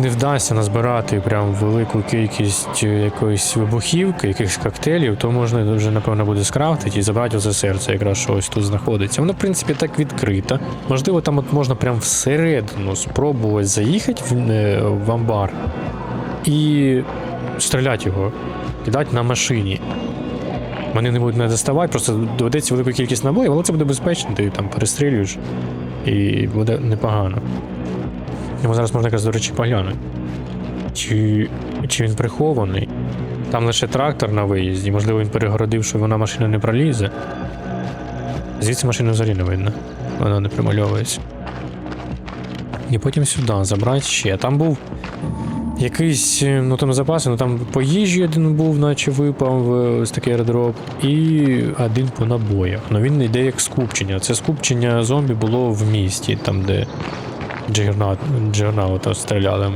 не вдасться назбирати прям велику кількість е, якоїсь вибухівки, якихось коктейлів, то можна вже напевно буде скрафтити і забрати оце серце, якраз що ось тут знаходиться. Воно, в принципі, так відкрито. Можливо, там от можна прям всередину спробувати заїхати в, е, в амбар і стріляти його, кидати на машині. Вони не будуть не доставати, просто доведеться велику кількість набоїв, але це буде безпечно, ти там перестрілюєш і буде непогано. Йому зараз можна якраз, до речі, поглянути. Чи, чи він прихований? Там лише трактор на виїзді, можливо, він перегородив, що вона машина не пролізе. Звідси машину взагалі не видно. Вона не примальовується. І потім сюди забрати ще. Там був якийсь, е, ну там запаси, ну там по їжі один був, наче випав е, ось такий аеродроп, і один по набоях. Ну він йде як скупчення. Це скупчення зомбі було в місті, там де Джигернаута стріляли ми.